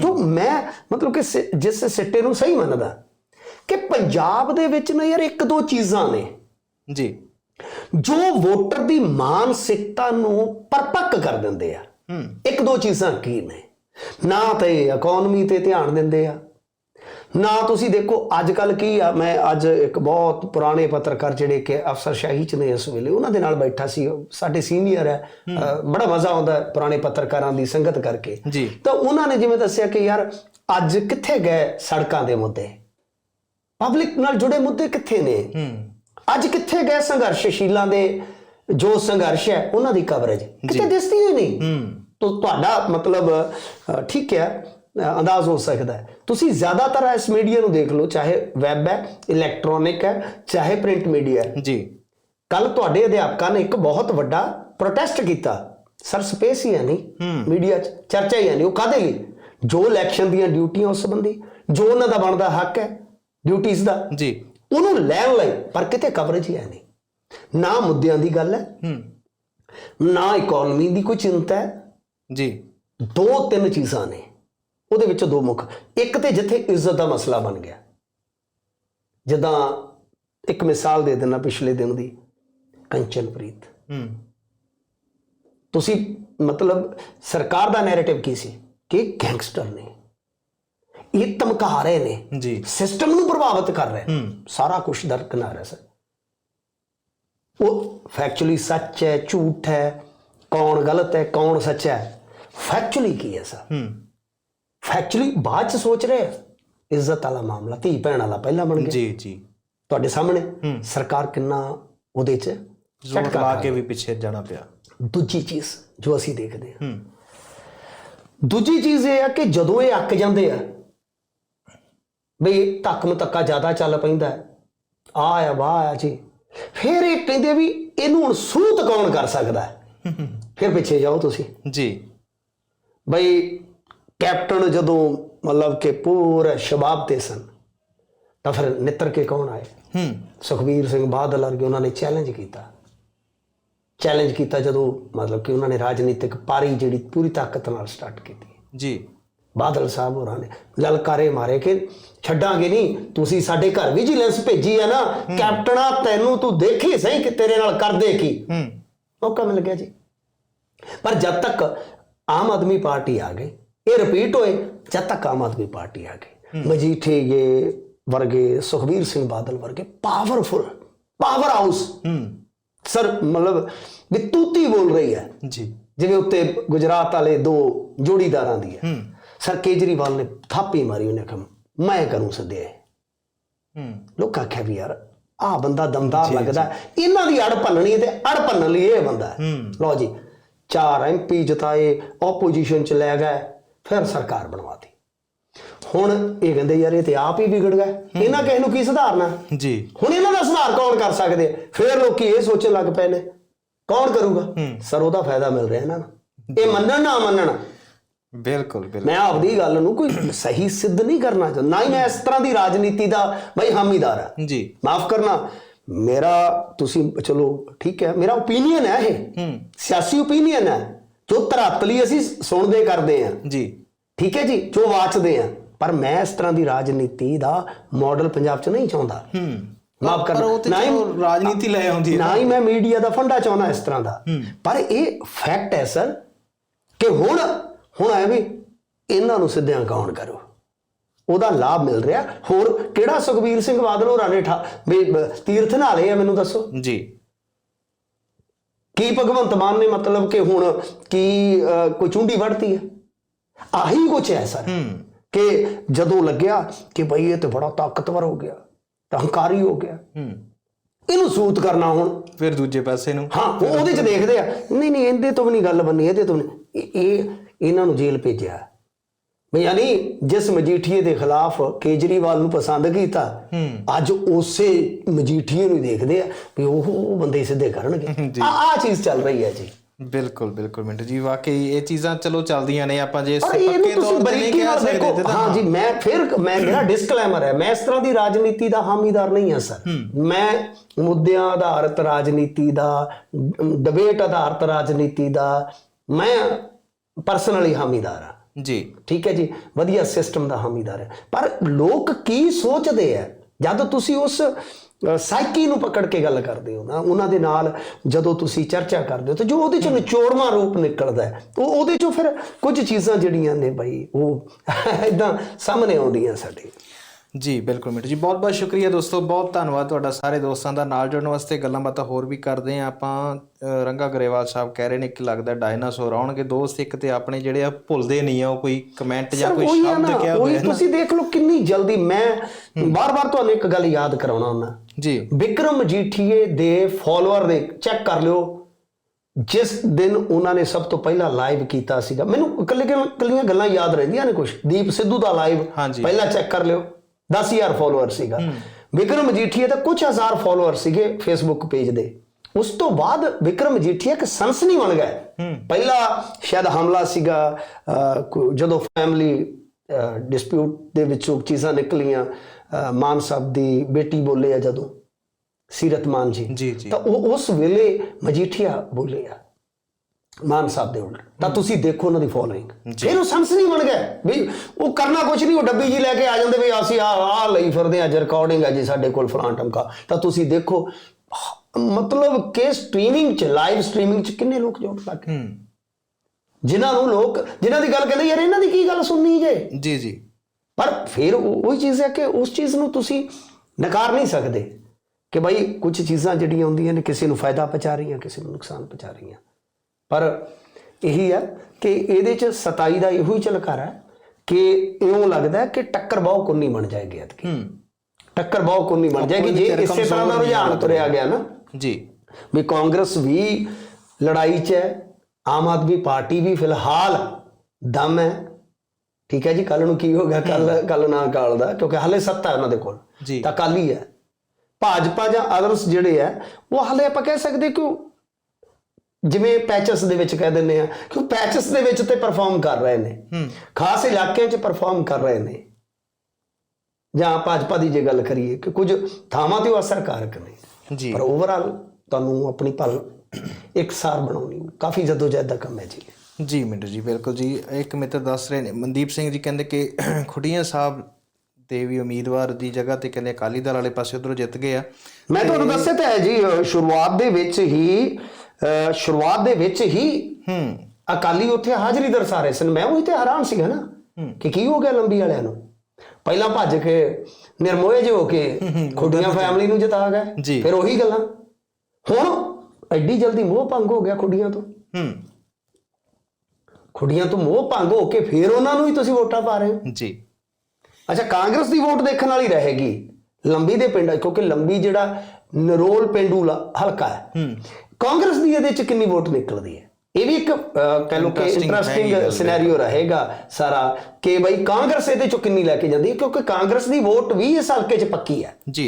ਜੋ ਮੈਂ ਮਤਲਬ ਕਿ ਜਿਸ ਸਿੱਟੇ ਨੂੰ ਸਹੀ ਮੰਨਦਾ ਕਿ ਪੰਜਾਬ ਦੇ ਵਿੱਚ ਨਾ ਯਾਰ ਇੱਕ ਦੋ ਚੀਜ਼ਾਂ ਨੇ। ਜੀ। ਜੋ ਵੋਟਰ ਦੀ ਮਾਨਸਿਕਤਾ ਨੂੰ ਪਰਪੱਕ ਕਰ ਦਿੰਦੇ ਆ। ਇੱਕ ਦੋ ਚੀਜ਼ਾਂ ਕੀ ਨੇ? ਨਾ ਤੇ ਇਕਨੋਮੀ ਤੇ ਧਿਆਨ ਦਿੰਦੇ ਆ ਨਾ ਤੁਸੀਂ ਦੇਖੋ ਅੱਜ ਕੱਲ ਕੀ ਆ ਮੈਂ ਅੱਜ ਇੱਕ ਬਹੁਤ ਪੁਰਾਣੇ ਪੱਤਰਕਾਰ ਜਿਹੜੇ ਕਿ ਅਫਸਰਸ਼ਾਹੀ ਚ ਨੇ ਇਸ ਵੇਲੇ ਉਹਨਾਂ ਦੇ ਨਾਲ ਬੈਠਾ ਸੀ ਸਾਡੇ ਸੀਨੀਅਰ ਹੈ ਬੜਾ ਮਜ਼ਾ ਆਉਂਦਾ ਪੁਰਾਣੇ ਪੱਤਰਕਾਰਾਂ ਦੀ ਸੰਗਤ ਕਰਕੇ। ਤਾਂ ਉਹਨਾਂ ਨੇ ਜਿਵੇਂ ਦੱਸਿਆ ਕਿ ਯਾਰ ਅੱਜ ਕਿੱਥੇ ਗਏ ਸੜਕਾਂ ਦੇ ਮੁੱਦੇ? ਪਬਲਿਕ ਨਾਲ ਜੁੜੇ ਮੁੱਦੇ ਕਿੱਥੇ ਨੇ? ਅੱਜ ਕਿੱਥੇ ਗਏ ਸੰਘਰਸ਼ਸ਼ੀਲਾਂ ਦੇ? ਜੋ ਸੰਘਰਸ਼ ਹੈ ਉਹਨਾਂ ਦੀ ਕਵਰੇਜ ਕਿਤੇ ਦਿਸਦੀ ਨਹੀਂ। ਤੋ ਤੁਹਾਡਾ ਮਤਲਬ ਠੀਕ ਹੈ ਅੰਦਾਜ਼ ਹੋ ਸਕਦਾ ਹੈ। ਤੁਸੀਂ ਜ਼ਿਆਦਾਤਰ ਇਸ ਮੀਡੀਆ ਨੂੰ ਦੇਖ ਲਓ ਚਾਹੇ ਵੈਬ ਹੈ ਇਲੈਕਟ੍ਰੋਨਿਕ ਹੈ ਚਾਹੇ ਪ੍ਰਿੰਟ ਮੀਡੀਆ ਹੈ। ਜੀ। ਕੱਲ ਤੁਹਾਡੇ ਅਧਿਆਪਕਾਂ ਨੇ ਇੱਕ ਬਹੁਤ ਵੱਡਾ ਪ੍ਰੋਟੈਸਟ ਕੀਤਾ। ਸਰ ਸਪੇਸ ਹੀ ਹੈ ਨਹੀਂ ਮੀਡੀਆ 'ਚ ਚਰਚਾ ਹੀ ਹੈ ਨਹੀਂ। ਉਹ ਕਾਹਦੇ ਲਈ? ਜੋ ਇਲੈਕਸ਼ਨ ਦੀਆਂ ਡਿਊਟੀਆਂ ਉਸ ਸੰਬੰਧੀ ਜੋ ਉਹਨਾਂ ਦਾ ਬਣਦਾ ਹੱਕ ਹੈ ਡਿਊਟੀਆਂ ਦਾ। ਜੀ। ਉਹਨੂੰ ਲੈਣ ਲਈ ਪਰ ਕਿਤੇ ਕਵਰੇਜ ਹੀ ਹੈ ਨਹੀਂ। ਨਾ ਮੁੱਦਿਆਂ ਦੀ ਗੱਲ ਹੈ। ਹੂੰ। ਨਾ ਇਕਨੋਮੀ ਦੀ ਕੋਈ ਚਿੰਤਾ ਹੈ। ਜੀ। ਦੋ ਤਿੰਨ ਚੀਜ਼ਾਂ ਨੇ। ਉਹਦੇ ਵਿੱਚੋਂ ਦੋ ਮੁੱਖ। ਇੱਕ ਤੇ ਜਿੱਥੇ ਇੱਜ਼ਤ ਦਾ ਮਸਲਾ ਬਣ ਗਿਆ। ਜਦਾਂ ਇੱਕ ਮਿਸਾਲ ਦੇ ਦੇਣਾ ਪਿਛਲੇ ਦਿਨ ਦੀ ਕੰਚਨਪ੍ਰੀਤ ਹੂੰ। ਤੁਸੀਂ ਮਤਲਬ ਸਰਕਾਰ ਦਾ ਨੈਰੇਟਿਵ ਕੀ ਸੀ? ਕਿ ਗੈਂਗਸਟਰ ਨੇ। ਇਹ ਧਮਕਾ ਰਹੇ ਨੇ। ਜੀ। ਸਿਸਟਮ ਨੂੰ ਪ੍ਰਭਾਵਿਤ ਕਰ ਰਹੇ। ਸਾਰਾ ਕੁਝ ਦਰਕਨਾਰ ਹੈ ਸਰ। ਉਹ ਫੈਕਚੁਅਲੀ ਸੱਚ ਹੈ ਝੂਠ ਹੈ ਕੌਣ ਗਲਤ ਹੈ ਕੌਣ ਸੱਚਾ ਹੈ। ਫੈਕਚੁਅਲੀ ਕੀ ਹੈ ਸਰ? ਹੂੰ। ਫੈਕਚੁਅਲੀ ਬਾਅਦ ਚ ਸੋਚ ਰਹੇ ਆ। ਇੱਜ਼ਤ ਵਾਲਾ ਮਾਮਲਾ ਧੀ ਭੈਣ ਵਾਲਾ ਪਹਿਲਾਂ ਬਣ ਗਿਆ। ਜੀ ਜੀ। ਤੁਹਾਡੇ ਸਾਹਮਣੇ ਸਰਕਾਰ ਕਿੰਨਾ ਉਹਦੇ ਚ ਜ਼ੋਰ ਲਾ ਕੇ ਵੀ ਪਿੱਛੇ ਜਾਣਾ ਪਿਆ। ਦੂਜੀ ਚੀਜ਼ ਜੋ ਅਸੀਂ ਦੇਖਦੇ ਹਾਂ। ਦੂਜੀ ਚੀਜ਼ ਇਹ ਆ ਕਿ ਜਦੋਂ ਇਹ ਅੱਕ ਜਾਂਦੇ ਆ ਬਈ ਧੱਕ ਮਤੱਕਾ ਜ਼ਿਆਦਾ ਚੱਲ ਪੈਂਦਾ ਆ ਆ ਵਾਹ ਆ ਜੀ। ਫਿਰ ਇਹ ਕਹਿੰਦੇ ਵੀ ਇਹਨੂੰ ਹੁਣ ਸੂਤ ਕੌਣ ਕਰ ਸਕਦਾ ਫਿਰ ਪਿੱਛੇ ਜਾਓ ਤੁਸੀਂ। ਜੀ। ਬਈ ਕੈਪਟਨ ਜਦੋਂ ਮਤਲਬ ਕਿ ਪੂਰੇ ਸ਼ਬਾਬ ਤੇ ਸਨ ਤਾਂ ਫਿਰ ਨਿੱਤਰ ਕੇ ਕੌਣ ਆਏ? ਹੂੰ। ਸੁਖਬੀਰ ਸਿੰਘ ਬਾਦਲ ਵਰਗੇ ਉਹਨਾਂ ਨੇ ਚੈਲੰਜ ਕੀਤਾ। ਚੈਲੰਜ ਕੀਤਾ ਜਦੋਂ ਮਤਲਬ ਕਿ ਉਹਨਾਂ ਨੇ ਰਾਜਨੀਤਿਕ ਪਾਰੀ ਜਿਹੜੀ ਪੂਰੀ ਤਾਕਤ ਨਾਲ ਸਟਾਰਟ ਕੀਤੀ। ਜੀ। ਬਾਦਲ ਸਾਹਿਬ ਹੋਰਾਂ ਨੇ ਲਲਕਾਰੇ ਮਾਰੇ ਕਿ ਛੱਡਾਂਗੇ ਨਹੀਂ ਤੁਸੀਂ ਸਾਡੇ ਘਰ ਵਿਜੀਲੈਂਸ ਭੇਜੀ ਆ ਨਾ ਕੈਪਟਨਾ ਤੈਨੂੰ ਤੂੰ ਦੇਖੀ ਸਹੀ ਕਿ ਤੇਰੇ ਨਾਲ ਕਰਦੇ ਕੀ? ਹੂੰ। ਮੌਕਾ ਮਿਲ ਗਿਆ ਜੀ। ਪਰ ਜਦ ਤੱਕ ਆਮ ਆਦਮੀ ਪਾਰਟੀ ਆ ਗਈ ਇਹ ਰਿਪੀਟ ਹੋਏ ਜਦ ਤੱਕ ਆਮ ਆਦਮੀ ਪਾਰਟੀ ਆ ਗਈ। ਮਜੀਠੇ ਗੇ ਵਰਗੇ ਸੁਖਬੀਰ ਸਿੰਘ ਬਾਦਲ ਵਰਗੇ ਪਾਵਰਫੁਲ ਪਾਵਰ ਹਾਊਸ ਹੂੰ। ਸਰ ਮਤਲਬ ਵੀ ਤੂਤੀ ਬੋਲ ਰਹੀ ਹੈ। ਜੀ। ਜਿਵੇਂ ਉੱਤੇ ਗੁਜਰਾਤ ਵਾਲੇ ਦੋ ਜੋੜੀਦਾਰਾਂ ਦੀ ਹੈ। ਹੂੰ। ਸਰ ਕੇਜਰੀਵਾਲ ਨੇ ਥਾਪੀ ਮਾਰੀ ਉਹਨੇ ਕਿਹਾ ਮੈਂ ਕਰੂੰ ਸੱਦੇ ਹੂੰ। ਲੋਕ ਆਖਿਆ ਵੀ ਯਾਰ ਆਹ ਬੰਦਾ ਦਮਦਾਰ ਲੱਗਦਾ। ਇਹਨਾਂ ਦੀ ਅੜ ਭੰਨਣੀ ਤੇ ਅੜ ਭੰਨਣ ਲਈ ਇਹ ਬੰਦਾ ਹੈ। ਹੂੰ। ਲਓ ਜੀ ਚਾਰ ਐਮਪੀ ਜਿਤਾਏ ਆਪੋਜੀਸ਼ਨ ਚ ਲੈ ਗਏ। ਫਿਰ ਸਰਕਾਰ ਬਣਵਾਤੀ। ਹੁਣ ਇਹ ਕਹਿੰਦੇ ਯਾਰ ਇਹ ਤੇ ਆਪ ਹੀ ਵਿਗੜ ਗਏ ਇਹਨਾਂ ਕਿਸੇ ਨੂੰ ਕੀ ਸੁਧਾਰਨਾ? ਜੀ। ਹੁਣ ਇਹਨਾਂ ਦਾ ਸੁਧਾਰ ਕੌਣ ਕਰ ਸਕਦੇ? ਫਿਰ ਲੋਕੀ ਇਹ ਸੋਚਣ ਲੱਗ ਪਏ ਨੇ ਕੌਣ ਕਰੂਗਾ? ਸਰ ਉਹਦਾ ਫਾਇਦਾ ਮਿਲ ਰਿਹਾ ਇਹਨਾਂ ਨੂੰ। ਇਹ ਮੰਨਣ ਨਾ ਮੰਨਣ। ਬਿਲਕੁਲ ਬਿਲਕੁਲ। ਮੈਂ ਆਪਦੀ ਗੱਲ ਨੂੰ ਕੋਈ ਸਹੀ ਸਿੱਧ ਨਹੀਂ ਕਰਨਾ ਚਾਹੁੰਦਾ। ਨਾ ਹੀ ਮੈਂ ਇਸ ਤਰ੍ਹਾਂ ਦੀ ਰਾਜਨੀਤੀ ਦਾ ਬਈ ਹਾਮੀਦਾਰ ਆ। ਜੀ। ਮਾਫ ਕਰਨਾ। ਮੇਰਾ ਤੁਸੀਂ ਚਲੋ ਠੀਕ ਹੈ। ਮੇਰਾ ਓਪੀਨੀਅਨ ਹੈ ਇਹ। ਹੂੰ। ਸਿਆਸੀ ਓਪੀਨੀਅਨ ਹੈ। ਜੋ ਧਰਾਤਲੀ ਅਸੀਂ ਸੁਣਦੇ ਕਰਦੇ ਆ ਜੀ। ਠੀਕ ਹੈ ਜੀ ਜੋ ਵਾਚਦੇ ਆ ਪਰ ਮੈਂ ਇਸ ਤਰ੍ਹਾਂ ਦੀ ਰਾਜਨੀਤੀ ਦਾ ਮਾਡਲ ਪੰਜਾਬ 'ਚ ਨਹੀਂ ਚਾਹੁੰਦਾ। ਹੂੰ। ਮਾਫ ਕਰਨਾ। ਨਾ ਹੀ- ਰਾਜਨੀਤੀ ਲੈ ਆਉਂਦੀ ਨਾ ਹੀ ਮੈਂ ਮੀਡੀਆ ਦਾ ਫੰਡਾ ਚਾਹੁੰਦਾ ਇਸ ਤਰ੍ਹਾਂ ਦਾ। ਪਰ ਇਹ ਫੈਕਟ ਹੈ ਸਰ ਕਿ ਹੁਣ ਹੁਣ ਐ ਵੀ ਇਹਨਾਂ ਨੂੰ ਸਿੱਧਿਆਂ ਕੌਣ ਕਰੋ। ਉਹਦਾ ਲਾਭ ਮਿਲ ਰਿਹਾ। ਹੋਰ ਕਿਹੜਾ ਸੁਖਬੀਰ ਸਿੰਘ ਬਾਦਲ ਹੋਰਾਂ ਨੇ ਠਾ- ਵੀ ਬ- ਤੀਰਥ ਨਾਲੇ ਆ ਮੈਨੂੰ ਦੱਸੋ। ਜੀ। ਕੀ ਭਗਵੰਤ ਮਾਨ ਨੇ ਮਤਲਬ ਕਿ ਹੁਣ ਕੀ ਕੋਈ ਚੁੰਡੀ ਵੜਤੀ ਹੈ? ਆਹੀ ਕੁਛ ਹੈ ਸਰ। ਕਿ ਜਦੋਂ ਲੱਗਿਆ ਕਿ ਭਈ ਇਹ ਤੇ ਬੜਾ ਤਾਕਤਵਰ ਹੋ ਗਿਆ ਹੰਕਾਰੀ ਹੋ ਗਿਆ। ਇਹਨੂੰ ਸੂਤ ਕਰਨਾ ਹੁਣ। ਫਿਰ ਦੂਜੇ ਪਾਸੇ ਨੂੰ। ਹਾਂ ਉਹ ਉਹਦੇ ਚ ਦੇਖਦੇ ਆ। ਨਹੀਂ ਨਹੀਂ ਇਹਦੇ ਤੋਂ ਵੀ ਨਹੀਂ ਗੱਲ ਬੰਨੀ ਇਹਦੇ ਤੋਂ ਇਹ- ਇਹ ਇਹਨਾਂ ਨੂੰ ਜੇਲ੍ਹ ਭੇਜਿਆ। ਯਾਨੀ ਜਿਸ ਮਜੀਠੀਏ ਦੇ ਖਿਲਾਫ ਕੇਜਰੀਵਾਲ ਨੂੰ ਪਸੰਦ ਕੀਤਾ ਅੱਜ ਉਸੇ ਮਜੀਠੀਏ ਨੂੰ ਦੇਖਦੇ ਆ ਵੀ ਉਹ ਬੰਦੇ ਸਿੱਧੇ ਕਰਨਗੇ। ਆ ਆ ਚੀਜ਼ ਚੱਲ ਰਹੀ ਹੈ ਜੀ। ਬਿਲਕੁਲ ਬਿਲਕੁਲ ਮਿੰਟੂ ਜੀ ਵਾਕਈ ਇਹ ਚੀਜ਼ਾਂ ਚਲੋ ਚੱਲਦੀਆਂ ਨੇ ਆਪਾਂ ਜੇ ਪੱਕੇ ਤੌਰ ਤੇ ਨਹੀਂ ਕਹਿ ਸਕਦੇ ਹਾਂ ਜੀ ਮੈਂ ਫਿਰ ਮੈਂ ਮੇਰਾ ਡਿਸਕਲੇਮਰ ਹੈ ਮੈਂ ਇਸ ਤਰ੍ਹਾਂ ਦੀ ਰਾਜਨੀਤੀ ਦਾ ਹਾਮੀਦਾਰ ਨਹੀਂ ਹਾਂ ਸਰ। ਮੈਂ ਮੁੱਦਿਆਂ ਆਧਾਰਿਤ ਰਾਜਨੀਤੀ ਦਾ ਡਿਬੇਟ ਆਧਾਰਿਤ ਰਾਜਨੀਤੀ ਦਾ ਮੈਂ ਪਰਸਨਲੀ ਹਾਮੀਦਾਰ ਹਾਂ। ਜੀ। ਠੀਕ ਹੈ ਜੀ। ਵਧੀਆ ਸਿਸਟਮ ਦਾ ਹਾਮੀਦਾਰ ਹੈ। ਪਰ ਲੋਕ ਕੀ ਸੋਚਦੇ ਆ ਜਦ ਤੁਸੀਂ ਉਸ ਸਾਈਕੀ ਨੂੰ ਪਕੜ ਕੇ ਗੱਲ ਕਰਦੇ ਹੋ ਨਾ ਉਹਨਾਂ ਦੇ ਨਾਲ ਜਦੋਂ ਤੁਸੀਂ ਚਰਚਾ ਕਰਦੇ ਹੋ ਤਾਂ ਜੋ ਉਹਦੇ ਚੋਂ ਨਿਚੋੜਵਾਂ ਰੂਪ ਨਿਕਲਦਾ ਉਹ ਉਹਦੇ ਚੋਂ ਫਿਰ ਕੁਝ ਚੀਜ਼ਾਂ ਜਿਹੜੀਆਂ ਨੇ ਬਈ ਉਹ ਇਦਾਂ ਸਾਹਮਣੇ ਆਉਂਦੀਆਂ ਸਾਡੇ। ਜੀ ਬਿਲਕੁਲ ਮਿੱਟੂ ਜੀ। ਬਹੁਤ ਬਹੁਤ ਸ਼ੁਕਰੀਆ ਦੋਸਤੋ। ਬਹੁਤ ਧੰਨਵਾਦ ਤੁਹਾਡਾ ਸਾਰੇ ਦੋਸਤਾਂ ਦਾ ਨਾਲ ਜੁੜਨ ਵਾਸਤੇ। ਗੱਲਾਂ ਬਾਤਾਂ ਹੋਰ ਵੀ ਕਰਦੇ ਆ ਆਪਾਂ। ਰੰਗਾ ਗਰੇਵਾਲ ਸਾਹਿਬ ਕਹਿ ਰਹੇ ਨੇ ਕਿ ਲੱਗਦਾ ਡਾਇਨਾਸੌਰ ਆਉਣਗੇ। ਦੋਸਤ ਇੱਕ ਤੇ ਆਪਣੇ ਜਿਹੜੇ ਆ ਭੁੱਲਦੇ ਨਹੀਂ ਆ ਉਹ ਕੋਈ ਕਮੈਂਟ ਜਾਂ ਕੋਈ ਸ਼ਬਦ ਕਿਹਾ ਹੋਇਆ ਨਾ? ਤੁਸੀਂ ਦੇਖ ਲਓ ਕਿੰਨੀ ਜਲਦੀ ਮੈਂ ਬਾਰ-ਬਾਰ ਤੁਹਾਨੂੰ ਇੱਕ ਗੱਲ ਯਾਦ ਕਰਾਉਣਾ ਹੁੰਦਾ। ਜੀ। ਵਿਕਰਮ ਮਜੀਠੀਏ ਦੇ ਫਾਲੋਅਰ ਦੇ ਚੈੱਕ ਕਰ ਲਿਓ। ਜਿਸ ਦਿਨ ਉਹਨਾਂ ਨੇ ਸਭ ਤੋਂ ਪਹਿਲਾਂ ਲਾਈਵ ਕੀਤਾ ਸੀਗਾ। ਮੈਨੂੰ ਇਕੱਲੇ ਇਕੱਲੀਆਂ ਗੱਲਾਂ ਯਾਦ ਰਹਿੰਦੀਆਂ ਨੇ ਕੁਝ ਦੀਪ ਸਿੱਧੂ ਦਾ ਲਾਈਵ। ਪਹਿਲਾਂ ਚੈੱਕ ਕਰ ਲਿਓ। 10000 ਫਾਲੋਅਰ ਸੀਗਾ। ਵਿਕਰਮ ਮਜੀਠੀਏ ਦਾ ਕੁਝ ਹਜ਼ਾਰ ਫਾਲੋਅਰ ਸੀਗੇ ਫੇਸਬੁੱਕ ਪੇਜ ਦੇ। ਉਸ ਤੋਂ ਬਾਅਦ ਵਿਕਰਮ ਮਜੀਠੀਆ ਇੱਕ ਸਨਸਨੀ ਬਣ ਗਏ। ਪਹਿਲਾ ਸ਼ਾਇਦ ਹਮਲਾ ਸੀਗਾ ਜਦੋਂ ਫੈਮਿਲੀ ਡਿਸਪਿਊਟ ਦੇ ਵਿੱਚੋਂ ਚੀਜ਼ਾਂ ਨਿਕਲੀਆਂ ਮਾਨ ਸਾਹਿਬ ਦੀ ਬੇਟੀ ਬੋਲੇ ਆ ਜਦੋਂ ਸੀਰਤ ਮਾਨ ਜੀ। ਤਾਂ ਉਹ ਉਸ ਵੇਲੇ ਮਜੀਠੀਆ ਬੋਲੇ ਆ। ਮਾਨ ਸਾਹਿਬ ਦੇ ਉਲਟ ਤਾਂ ਤੁਸੀਂ ਦੇਖੋ ਉਹਨਾਂ ਦੀ ਫੋਲੋਇੰਗ ਫਿਰ ਉਹ ਸਨਸਨੀ ਬਣ ਗਏ ਵੀ ਉਹ ਕਰਨਾ ਕੁਝ ਨਹੀਂ ਉਹ ਡੱਬੀ ਜੀ ਲੈ ਕੇ ਆ ਜਾਂਦੇ ਵੀ ਅਸੀਂ ਆ ਆ ਲਈ ਫਿਰਦੇ ਆ ਅੱਜ ਰਿਕਾਰਡਿੰਗ ਆ ਜੀ ਸਾਡੇ ਕੋਲ ਫਲਾਂ ਟਮਕਾ। ਤਾਂ ਤੁਸੀਂ ਦੇਖੋ ਮਤਲਬ ਕਿ ਸਟ੍ਰੀਮਿੰਗ ਚ ਲਾਈਵ ਸਟ੍ਰੀਮਿੰਗ ਚ ਕਿੰਨੇ ਲੋਕ ਜੁੜ ਲੱਗੇ ਹੂੰ। ਜਿਨ੍ਹਾਂ ਨੂੰ ਲੋਕ ਜਿਨ੍ਹਾਂ ਦੀ ਗੱਲ ਕਹਿੰਦੇ ਯਾਰ ਇਹਨਾਂ ਦੀ ਕੀ ਗੱਲ ਸੁਣਨੀ ਜੇ? ਜੀ ਜੀ। ਪਰ ਫਿਰ ਉਹ ਉਹੀ ਚੀਜ਼ ਹੈ ਕਿ ਉਸ ਚੀਜ਼ ਨੂੰ ਤੁਸੀਂ ਨਕਾਰ ਨਹੀਂ ਸਕਦੇ ਕਿ ਭਾਈ ਕੁਝ ਚੀਜ਼ਾਂ ਜਿਹੜੀਆਂ ਹੁੰਦੀਆਂ ਨੇ ਕਿਸੇ ਨੂੰ ਫਾਇਦਾ ਪਹੁੰਚਾ ਰਹੀਆਂ ਕਿਸੇ ਨੂੰ ਨੁਕਸਾਨ ਪਹੁੰਚਾ ਰਹੀਆਂ। ਪਰ ਇਹੀ ਹੈ ਕਿ ਇਹਦੇ ਚ ਸਤਾਈ ਦਾ ਇਹੋ ਹੀ ਝਲਕਾਰ ਹੈ ਕਿ ਇਉਂ ਲੱਗਦਾ ਹੈ ਕਿ ਟੱਕਰ ਬਹੁ ਕੁੰਨੀ ਬਣ ਜਾਏਗੀ ਐਤਕੀ। ਹੂੰ। ਟੱਕਰ ਬਹੁ ਕੁੰਨੀ ਬਣ ਜਾਏਗੀ। ਜੇ ਇਸੇ ਤਰ੍ਹਾਂ ਦਾ ਰੁਝਾਨ ਤੁਰਿਆ ਗਿਆ ਨਾ ਜੀ। ਵੀ ਕਾਂਗਰਸ ਵੀ ਲੜਾਈ 'ਚ ਹੈ ਆਮ ਆਦਮੀ ਪਾਰਟੀ ਵੀ ਫਿਲਹਾਲ ਦਮ ਹੈ। ਠੀਕ ਹੈ ਜੀ ਕੱਲ ਨੂੰ ਕੀ ਹੋ ਗਿਆ? ਕੱਲ ਕੱਲ ਨਾ ਕਾਲ ਦਾ ਕਿਉਂਕਿ ਹਾਲੇ ਸੱਤਾ ਹੈ ਉਹਨਾਂ ਦੇ ਕੋਲ। ਤਾਂ ਕੱਲ ਹੀ। ਹੈ ਭਾਜਪਾ ਜਾਂ ਅਦਰਸ ਜਿਹੜੇ ਆ ਉਹ ਹਾਲੇ ਆਪਾਂ ਕਹਿ ਸਕਦੇ ਕਿ ਉਹ ਜਿਵੇਂ ਪੈਚਸ ਦੇ ਵਿੱਚ ਕਹਿ ਦਿੰਦੇ ਆ ਕਿ ਉਹ ਪੈਚਸ ਦੇ ਵਿੱਚ ਤੇ ਪਰਫਾਰਮ ਕਰ ਰਹੇ ਨੇ। ਖਾਸ ਇਲਾਕਿਆਂ 'ਚ ਪਰਫਾਰਮ ਕਰ ਰਹੇ ਨੇ। ਜਾਂ ਭਾਜਪਾ ਦੀ ਜੇ ਗੱਲ ਕਰੀਏ ਕਿ ਕੁਝ ਥਾਵਾਂ ਤੇ ਉਹ ਅਸਰਕਾਰਕ ਨੇ। ਜੀ। ਪਰ ਓਵਰਆਲ ਤੁਹਾਨੂੰ ਆਪਣੀ ਭਲ ਇਕਸਾਰ ਬਣਾਉਣੀ ਕਾਫੀ ਜਦੋਜਹਿਦ ਦਾ ਕੰਮ ਹੈ ਜੀ। ਜੀ ਮਿੰਟੂ ਜੀ ਬਿਲਕੁਲ ਜੀ। ਇੱਕ ਮਿੱਤਰ ਦੱਸ ਰਹੇ ਨੇ ਮਨਦੀਪ ਸਿੰਘ ਜੀ ਕਹਿੰਦੇ ਕਿ ਖੁੱਡੀਆਂ ਸਾਹਿਬ ਦੇ ਵੀ ਉਮੀਦਵਾਰ ਦੀ ਜਗ੍ਹਾ ਤੇ ਕਹਿੰਦੇ ਅਕਾਲੀ ਦਲ ਵਾਲੇ ਪਾਸੇ ਉਧਰੋਂ ਜਿੱਤ ਗਏ ਆ। ਮੈਂ ਤੁਹਾਨੂੰ ਦੱਸਿਆ ਤਾਂ ਹੈ ਜੀ ਸ਼ੁਰੂਆਤ ਦੇ ਵਿੱਚ ਹੀ ਸ਼ੁਰੂਆਤ ਦੇ ਵਿੱਚ ਹੀ ਹੂੰ। ਅਕਾਲੀ ਉੱਥੇ ਹਾਜ਼ਰੀ ਦਰਸਾ ਰਹੇ ਸਨ। ਮੈਂ ਉਹੀ ਤੇ ਹੈਰਾਨ ਸੀਗਾ ਨਾ ਕਿ ਕੀ ਹੋ ਗਿਆ ਲੰਬੀ ਵਾਲਿਆਂ ਨੂੰ? ਪਹਿਲਾਂ ਭੱਜ ਕੇ ਨਿਰਮੋਏ ਜਿਹੇ ਹੋ ਕੇ ਖੁੱਡੀਆਂ ਫੈਮਿਲੀ ਨੂੰ ਜਿਤਾ ਗਏ। ਜੀ। ਫਿਰ ਉਹੀ ਗੱਲਾਂ। ਹੁਣ ਐਡੀ ਜਲਦੀ ਮੋਹ ਭੰਗ ਹੋ ਗਿਆ ਖੁੱਡੀਆਂ ਤੋਂ। ਹੂੰ। ਖੁੱਡੀਆਂ ਤੋਂ ਮੋਹ ਭੰਗ ਹੋ ਕੇ ਫਿਰ ਉਹਨਾਂ ਨੂੰ ਹੀ ਤੁਸੀਂ ਵੋਟਾਂ ਪਾ ਰਹੇ ਹੋ? ਜੀ। ਅੱਛਾ ਕਾਂਗਰਸ ਦੀ ਵੋਟ ਦੇਖਣ ਵਾਲੀ ਰਹੇਗੀ। ਲੰਬੀ ਦੇ ਪਿੰਡ ਕਿਉਂਕਿ ਲੰਬੀ ਜਿਹੜਾ ਨਰੋਲ ਪਿੰਡੂ ਲਾ- ਹਲਕਾ ਹੈ। ਹੂੰ। ਕਾਂਗਰਸ ਦੀ ਇਹਦੇ ਚ ਕਿੰਨੀ ਵੋਟ ਨਿਕਲਦੀ ਹੈ? ਇਹ ਵੀ ਇੱਕ ਕਹਿ ਲਓ ਕਿ ਇੰਟਰਸਟਿੰਗ ਸਿਨੈਰੀਓ ਰਹੇਗਾ ਸਾਰਾ ਕਿ ਬਈ ਕਾਂਗਰਸ ਇਹਦੇ ਚੋਂ ਕਿੰਨੀ ਲੈ ਕੇ ਜਾਂਦੀ ਹੈ? ਕਿਉਂਕਿ ਕਾਂਗਰਸ ਦੀ ਵੋਟ ਵੀ ਇਸ ਹਲਕੇ ਚ ਪੱਕੀ ਹੈ। ਜੀ।